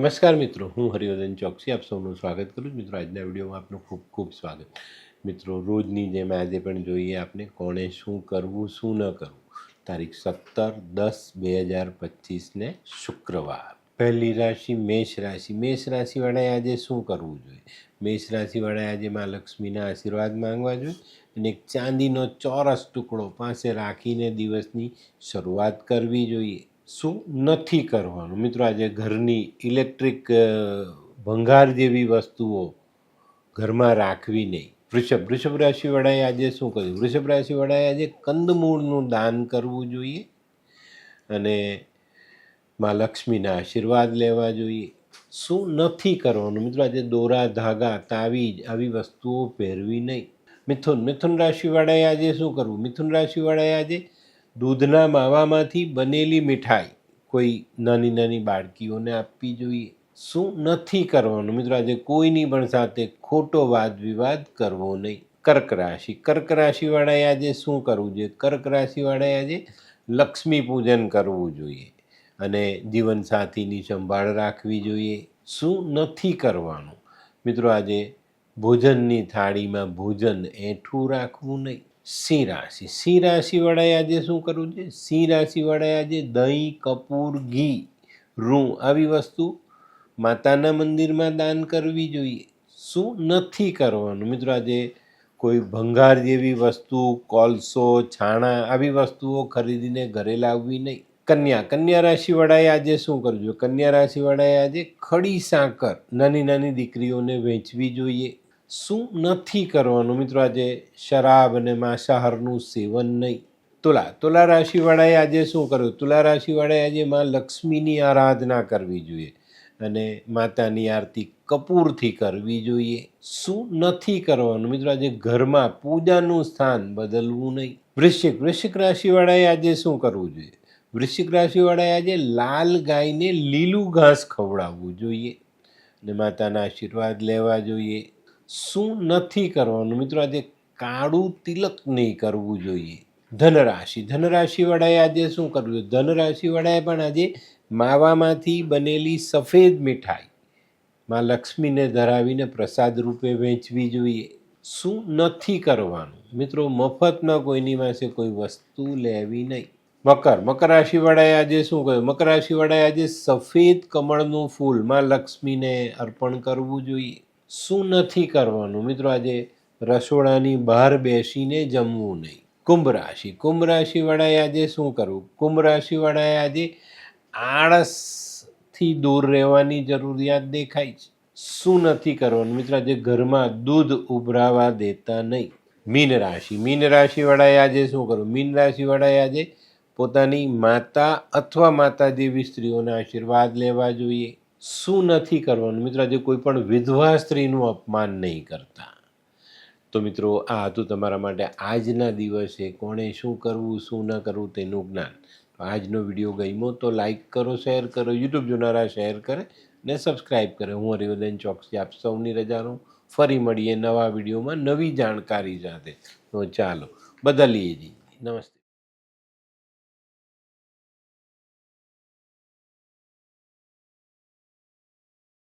નમસ્કાર મિત્રો હું હરિવર્ધન ચોકસી આપ સૌનું સ્વાગત કરું છું મિત્રો આજના વિડીયોમાં આપનું ખૂબ ખૂબ સ્વાગત મિત્રો રોજની જેમ આજે પણ જોઈએ આપણે કોણે શું કરવું શું ન કરવું તારીખ સત્તર દસ બે હજાર પચીસને શુક્રવાર પહેલી રાશિ મેષ રાશિ મેષ રાશિવાળાએ આજે શું કરવું જોઈએ મેષ રાશિવાળાએ આજે મા લક્ષ્મીના આશીર્વાદ માંગવા જોઈએ અને એક ચાંદીનો ચોરસ ટુકડો પાસે રાખીને દિવસની શરૂઆત કરવી જોઈએ શું નથી કરવાનું? મિત્રો, આજે ઘરની ઇલેક્ટ્રિક ભંગાર જેવી વસ્તુઓ ઘરમાં રાખવી નહીં. વૃષભ વૃષભ રાશિવાળાએ આજે શું કર્યું? વૃષભ રાશિવાળાએ આજે કંદમૂળનું દાન કરવું જોઈએ અને માં લક્ષ્મીના આશીર્વાદ લેવા જોઈએ. શું નથી કરવાનું? મિત્રો, આજે દોરા, ધાગા, તાવીજ આવી વસ્તુઓ પહેરવી નહીં. મિથુન મિથુન રાશિવાળાએ આજે શું કરવું? મિથુન રાશિવાળાએ આજે દૂધના માવામાંથી બનેલી મીઠાઈ કોઈ નાની નાની બાળકીઓને આપવી જોઈએ. શું નથી કરવાનું? મિત્રો, આજે કોઈની પણ સાથે ખોટો વાદ વિવાદ કરવો નહીં. કર્ક રાશિ. કર્ક રાશિવાળાએ આજે શું કરવું જોઈએ? કર્ક રાશિવાળાએ આજે લક્ષ્મી પૂજન કરવું જોઈએ અને જીવનસાથીની સંભાળ રાખવી જોઈએ. શું નથી કરવાનું? મિત્રો, આજે ભોજનની થાળીમાં ભોજન એઠું રાખવું નહીં. સિંહ રાશિ. સિંહ રાશિવાળાએ આજે શું કરવું છે સિંહ રાશિવાળાએ આજે દહીં, કપૂર, ઘી, રૂં આવી વસ્તુ માતાના મંદિરમાં દાન કરવી જોઈએ. શું નથી કરવાનું? મિત્રો, આજે કોઈ ભંગાર જેવી વસ્તુ, કોલસો, છાણા આવી વસ્તુઓ ખરીદીને ઘરે લાવવી નહીં. કન્યા. કન્યા રાશિવાળાએ આજે શું કરવું જોઈએ? કન્યા રાશિવાળાએ આજે ખડી સાકર નાની નાની દીકરીઓને વેચવી જોઈએ. શું નથી કરવાનું? મિત્રો, આજે શરાબ અને માંસાહારનું સેવન નહીં. તુલા તુલા રાશિવાળાએ આજે શું કરવું તુલા રાશિવાળાએ આજે માં લક્ષ્મીની આરાધના કરવી જોઈએ અને માતાની આરતી કપૂરથી કરવી જોઈએ. શું નથી કરવાનું? મિત્રો, આજે ઘરમાં પૂજાનું સ્થાન બદલવું નહીં. વૃશ્ચિક વૃશ્ચિક રાશિવાળાએ આજે શું કરવું જોઈએ? વૃશ્ચિક રાશિવાળાએ આજે લાલ ગાયને લીલું ઘાસ ખવડાવવું જોઈએ અને માતાના આશીર્વાદ લેવા જોઈએ. શું નથી કરવાનું? મિત્રો, આજે કાળું તિલક નહીં કરવું જોઈએ. ધનરાશિ. ધનરાશિવાળાએ આજે શું કરવું જોઈએ ધનરાશિવાળાએ પણ આજે માવામાંથી બનેલી સફેદ મીઠાઈ માં લક્ષ્મીને ધરાવીને પ્રસાદ રૂપે વેચવી જોઈએ. શું નથી કરવાનું? મિત્રો મફતમાં કોઈની પાસે કોઈ વસ્તુ લેવી નહીં. મકર. મકર રાશિવાળાએ આજે શું કહ્યું મકર રાશિવાળાએ આજે સફેદ કમળનું ફૂલમાં લક્ષ્મીને અર્પણ કરવું જોઈએ. શું નથી કરવાનું? મિત્રો, આજે રસોડાની બહાર બેસીને જમવું નહીં. કુંભ રાશિ. કુંભ રાશિવાળાએ આજે શું કરવું? કુંભ રાશિવાળાએ આજે આળસથી દૂર રહેવાની જરૂરિયાત દેખાય છે. શું નથી કરવાનું? મિત્રો, આજે ઘરમાં દૂધ ઉભરાવા દેતા નહીં. મીન રાશિ. મીન રાશિવાળાએ આજે શું કરવું? મીન રાશિવાળાએ આજે પોતાની માતા અથવા માતા જેવી સ્ત્રીઓના આશીર્વાદ લેવા જોઈએ. શું નથી કરવાનું? મિત્રો, આજે કોઈ પણ વિધવા સ્ત્રીનું અપમાન નહીં કરતા. તો મિત્રો, આ હતું તમારા માટે આજના દિવસે. કોણે શું કરવું, શું ન કરવું તેનું જ્ઞાન. આજનો વીડિયો ગમ્યો તો લાઇક કરો, શેર કરો, યુટ્યુબ જોનારા શેર કરે ને સબસ્ક્રાઈબ કરે. હું હરિવર્ધન ચોકસી આપ સૌની રજાનું ફરી મળીએ નવા વિડીયોમાં નવી જાણકારી સાથે. તો ચાલો, બદલીએ જી. નમસ્તે.